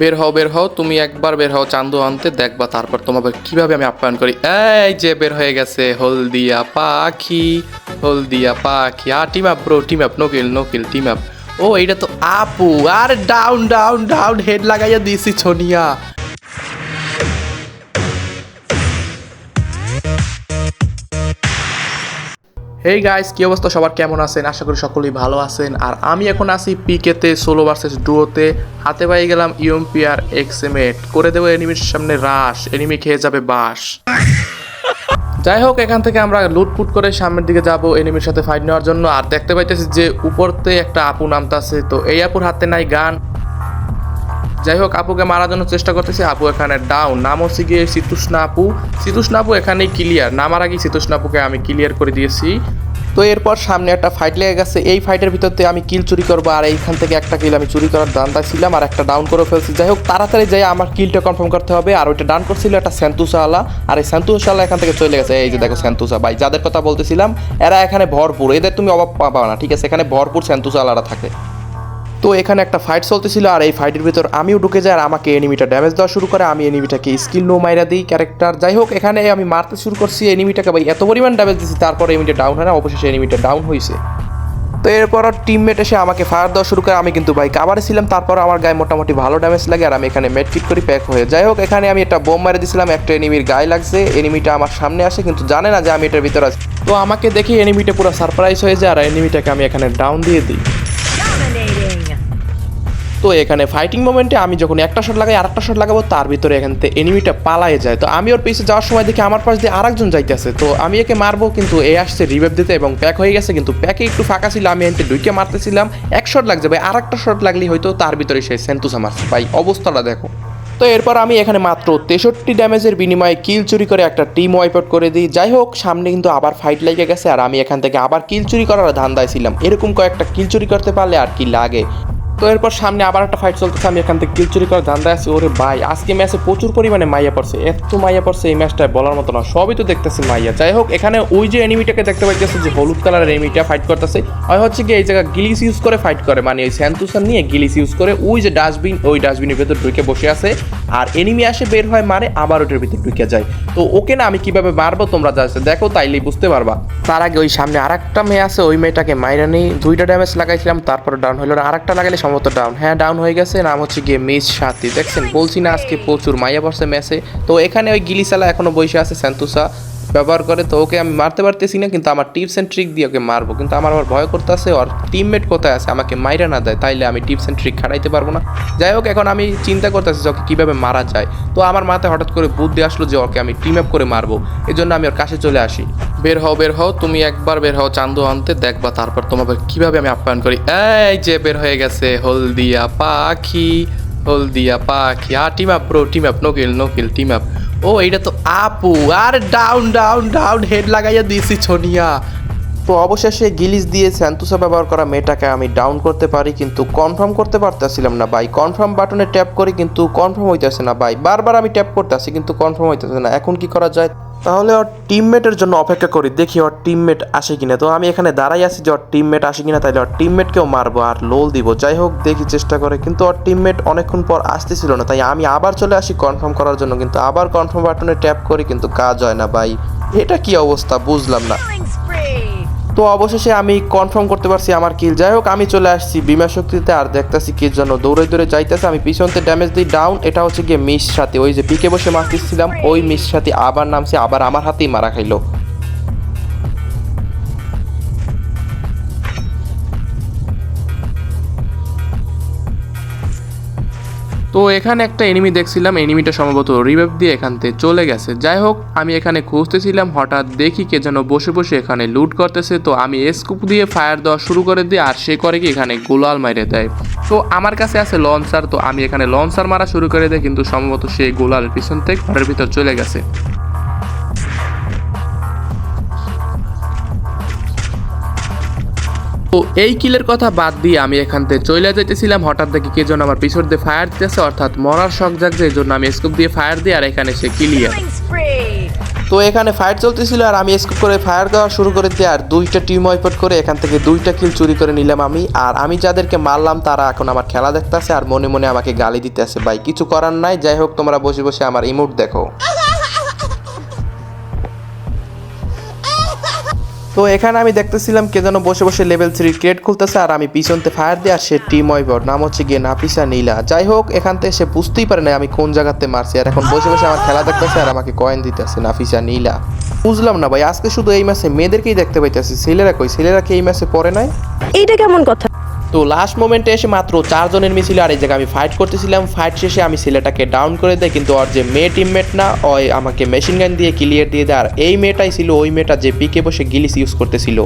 বের হও বের হও, তুমি একবার বের হও, চান্দু আনতে দেখবা তারপর তোমাকে কীভাবে আমি আপ্যায়ন করি। এই যে বের হয়ে গেছে, হলদিয়া পাখি হলদিয়া পাখি। আর team up bro team up নোকিল নোকিল টিম আপ ও, এইটা তো আপু, আর ডাউন ডাউন ডাউন হেড লাগাইয়া দিয়েছি ছোনিয়া হেই গাইস কি অবস্থা? সবার কেমন আছেন? আশা করি সকলেই ভালো আছেন। আর আমি এখন আছি পিকেতে সোলো ভার্সেস ডুয়োতে হাতে পাই গেলাম ইউএমপি আর এক্সএমেট করে দেবো এনিমির সামনে রাশ এনিমি খেয়ে যাবে বাস। যাই হোক, এখান থেকে আমরা লুটপুট করে সামনের দিকে যাব এনিমির সাথে ফাইট নেওয়ার জন্য। আর দেখতে পাইতেছি যে উপরতে একটা আপু নামতাছে। তো এই আপুর হাতে নাই গান। যাই হোক আপুকে মারার জন্য চেষ্টা করতেছি। আপু এখানে ডাউন নাম হচ্ছে গিয়ে শীতুষ্ণা আপু। শীতুষ্ণা আপু এখানেই ক্লিয়ার নামার আগে শীতুষ্ণা আপুকে আমি ক্লিয়ার করে দিয়েছি। তো এরপর সামনে একটা ফাইট লেগে গেছে। এই ফাইটের ভিতরতে আমি কিল চুরি করব আর এইখান থেকে একটা কিল আমি চুরি করার দান্দা ছিলাম আর একটা ডাউন করে ফেলছি। যাই হোক তাড়াতাড়ি যাই, আমার কিলটা কনফার্ম করতে হবে। আর ওইটা ডাউন করছিল একটা স্যান্তুসাওয়ালা আর এই স্যান্তুসাওয়ালা এখান থেকে চলে গেছে। এই যে দেখো স্যান্তুসা ভাই, যাদের কথা বলতেছিলাম, এরা এখানে ভরপুর। এদের তুমি অভাব পাবা না, ঠিক আছে? এখানে ভরপুর স্যান্তুসাওয়ালারা থাকে। তো এখানে একটা ফাইট চলতেছিল আর এই ফাইটের ভিতর আমিও ঢুকে যাই আর আমাকে এনিমিটা ড্যামেজ দেওয়া শুরু করে। আমি এনিমিটাকে স্কিল নো মাইরা দিই ক্যারেক্টার যাই হোক, এখানে আমি মারতে শুরু করছি এনিমিটাকে ভাই, এত পরিমাণ ড্যামেজ দিচ্ছি তারপরে এনিমিটা ডাউন হয় না, অবশেষে এনিমিটা ডাউন হয়েছে তো এরপর টিমমেট এসে আমাকে ফায়ার দেওয়া শুরু করে, আমি কিন্তু ভাই কাবারে ছিলাম, তারপর আমার গায়ে মোটামুটি ভালো ড্যামেজ লাগে আর আমি এখানে মেডকিট করি প্যাক হয়ে যাই হোক, এখানে আমি একটা বোম মেরে দিয়েছিলাম একটা এনিমির গায়ে লাগছে এনিমিটা আমার সামনে আসে, কিন্তু জানে না যে আমি এটার ভিতরে আছি। তো আমাকে দেখে এনিমিটা পুরো সারপ্রাইজ হয়ে যায় আর এনিমিটাকে আমি এখানে ডাউন দিয়ে দিই. তো এখানে ফাইটিং মোমেন্টে আমি যখন একটা শট লাগাই, আরেকটা শট লাগাবো, তার ভিতরে এখান থেকে এনিমিটা পালায়ে যায়। তো আমি ওর পিছে যাওয়ার সময় দেখি আমার পাশ দিয়ে আরেকজন যাইতেছে। তো আমি একে মারবো, কিন্তু এ আসছে রিভেভ দিতে এবং প্যাক হয়ে গেছে। কিন্তু প্যাকে একটু ফাঁকা ছিল, আমি এনতে দুইকে মারতেছিলাম। এক শট লাগছে ভাই, আরেকটা শট লাগলেই হয়তো তার ভিতরে সেই সেন্তুসা মারছে। ভাই, অবস্থাটা দেখো। তো এরপর আমি এখানে মাত্র তেষট্টি ড্যামেজের বিনিময়ে কিল চুরি করে একটা টিম ওয়াইপ আউট করে দিই। যাই হোক, সামনে কিন্তু আবার ফাইট লেগে গেছে, আর আমি এখান থেকে আবার কিল চুরি করার ধান্দায় ছিলাম। এরকম কয়েকটা কিল চুরি করতে পারলে আর কি লাগে। তো এরপর সামনে আবার একটা ফাইট চলতেছে, আমি এখান থেকে কিল চুরি করার ধান্দায় আছি। ওরে ভাই, আজকে ম্যাচে প্রচুর পরিমাণে মাইয়া পড়ছে, এত মাইয়া পড়ছে এই ম্যাচটায় বলার মতো না, সবই তো দেখতেছি মাইয়া। যাই হোক, এখানে ওই যে এনিমিটাকে দেখতে পাইতেছে যে হলুদ কালারের এনিমিটা ফাইট করতেছে হয় হচ্ছে কি এই জায়গায় গিলিস ইউজ করে ফাইট করে মানে ওই স্যান্তুসার নিয়ে গিলিস ইউজ করে ওই যে ডাস্টবিন ওই ডাস্টবিনের ভেতর ঢুকে বসে আছে, আর এনিমি আসে বের হয় মারে, আবার ওটার ভিতর ঢুকে যায়। তো ওকে না আমি কীভাবে মারবো তোমরা যা আছে দেখো, তাইলেই বুঝতে পারবা। তার আগে ওই সামনে আর একটা মেয়ে আছে, ওই মেয়েটাকে মাইরা নেই, দুইটা ড্যামেজ লাগাইছিলাম, তারপর ডাউন হলো না। আরেকটা লাগালে সম্ভবত ডাউন হ্যাঁ ডাউন হয়ে গেছে, নাম হচ্ছে গিয়ে মিস সাথী। দেখছেন, বলছি না, আজকে প্রচুর মাইয়া পড়ছে ম্যাচে তো এখানে ওই গিলিসালা এখনও বসে আছে, স্যান্তুসা ব্যবহার করে। তো ওকে আমি মারতে পারতেছি না, কিন্তু আমার টিপস অ্যান্ড ট্রিক দিয়ে ওকে মারবো। কিন্তু আমার আবার ভয় করতেছে, ওর টিমমেট কোথায় আছে, আমাকে মাইরা না দেয়, তাইলে আমি টিপস অ্যান্ড ট্রিক খাটাইতে পারব না। যাই হোক, এখন আমি চিন্তা করতেছি যে ওকে কীভাবে মারা যায়। তো আমার মাথায় হঠাৎ করে বুদ্ধি আসলো যে ওকে আমি টিম আপ করে মারবো। এজন্য আমি ওর কাছে চলে আসি। বের হও বের হও, তুমি একবার বের হও, চান্দু আনতে দেখবা, তারপর তোমাকে কীভাবে আমি আপ্যায়ন করি। এই যে বের হয়ে গেছে, হলদিয়া পাখি হলদিয়া পাখি। আর team up bro team up নোকিল নোকিল টিম আপ ও, এইটা তো আপু, আর ডাউন ডাউন ডাউন হেড লাগাইয়া দিয়েছি ছোনিয়া। তো অবশেষে গিলিস দিয়ে স্যান্তুসা ব্যবহার করা মেয়েটাকে আমি ডাউন করতে পারি, কিন্তু কনফার্ম করতে পারতেছিলাম না ভাই। কনফার্ম বাটনে ট্যাপ করি কিন্তু কনফার্ম হইতেছে না ভাই। বারবার আমি ট্যাপ করতে করতেছি, কিন্তু কনফার্ম হইতেছে না। এখন কি করা যায়? তাহলে ওর টিমমেটের জন্য অপেক্ষা করি, দেখি ওর টিমমেট আসে কিনা। তো আমি এখানে দাঁড়াই আছি যে ওর টিমমেট আসে কিনা তাহলে ওর টিমমেটকেও মারবো আর লোল দিব। যাই হোক দেখি চেষ্টা করে। কিন্তু ওর টিমমেট অনেকক্ষণ পর আসতেছিল না, তাই আমি আবার চলে আসি কনফার্ম করার জন্য। কিন্তু আবার কনফার্ম বাটনে ট্যাপ করি, কিন্তু কাজ হয় না, ভাই। এটা কি অবস্থা? বুঝলাম না. তো অবশেষে আমি কনফার্ম করতে পারছি আমার কিল যাই হোক, আমি চলে আসছি বিমা শক্তিতে আর দেখতেছি কি জন্য দৌড়ে দৌড়ে যাইতেছে। আমি পিছনতে ড্যামেজ দিই ডাউন এটা হচ্ছে গিয়ে মিস সাথে। ওই যে পিকে বসে মারতেছিলাম, ওই মিস সাথে আবার নামছে, আবার আমার হাতেই মারা খাইলো। তো এখানে একটা এনিমি দেখছিলাম এনিমিটা সম্ভবত রিভাইভ দিয়ে এখান থেকে চলে গেছে। যাই হোক, আমি এখানে খুঁজতেছিলাম, হঠাৎ দেখি কে যেন বসে বসে এখানে লুট করতেছে। তো আমি স্কুপ দিয়ে ফায়ার দেওয়া শুরু করে দিই আর সে করে কি এখানে গোলাল মাইরে দেয়। তো আমার কাছে আছে লঞ্চার তো আমি এখানে লঞ্চার মারা শুরু করে দেয় কিন্তু সম্ভবত সেই গোলাল পিছন থেকে ঘরের ভিতর চলে গেছে। তো এই কিলের কথা বাদ দিয়ে আমি এখান থেকে চলে যেতেছিলাম হঠাৎ দেখি কে যেন আমার পিছর দিয়ে ফায়ার দিতেছে, অর্থাৎ মরার শখ জাগছে, এই জন্য আমি স্কোপ দিয়ে ফায়ার দিই আর এখানে সে ক্লিয়ার তো এখানে ফায়ার চলতেছিল আর আমি স্কোপ করে ফায়ার দেওয়া শুরু করে দিয়ে আর দুইটা টিম ওয়াইপট করে এখান থেকে দুইটা কিল চুরি করে নিলাম আমি। আর আমি যাদেরকে মারলাম, তারা এখন আমার খেলা দেখতেছে আর মনে মনে আমাকে গালি দিতেছে। ভাই, কিছু করার নাই, যাই হোক, তোমরা বসে বসে আমার ইমোট দেখো। তো এখানে আমি দেখতেছিলাম কে যেন বসে বসে লেভেল থ্রি ক্রিয়েট খুলতেছে আর আমি পিছনতে ফায়ার দিয়ে আর সে টিম ওয়াইবর নাম হচ্ছে গিয়ে নাফিসা নীলা। যাই হোক, এখান থেকে সে বুঝতেই পারে না আমি কোন জায়গাতে মারছি। আর এখন বসে বসে আমার খেলা দেখতেছে আর আমাকে কয়েন দিতেছে নাফিসা নীলা। বুঝলাম না ভাই, আজকে শুধু এই মাসে মেয়েদেরকেই দেখতে পাইতেছি। ছেলেরা কই? ছেলেরা কি এই মাসে পরে নাই? এইটা কেমন কথা? তো লাস্ট মোমেন্টে এসে মাত্র চারজনের মিছিল ছিল আর এই জায়গায় আমি ফাইট করতেছিলাম। ফাইট শেষে আমি ছেলেটাকে ডাউন করে দেয়, কিন্তু ওর যে মেয়ে টিমমেট না ওই আমাকে মেশিন গান দিয়ে ক্লিয়ার দিয়ে দেয়। আর এই মেয়েটাই ছিল, ওই মেয়েটা যে পিকে বসে গিলিস ইউজ করতেছিল।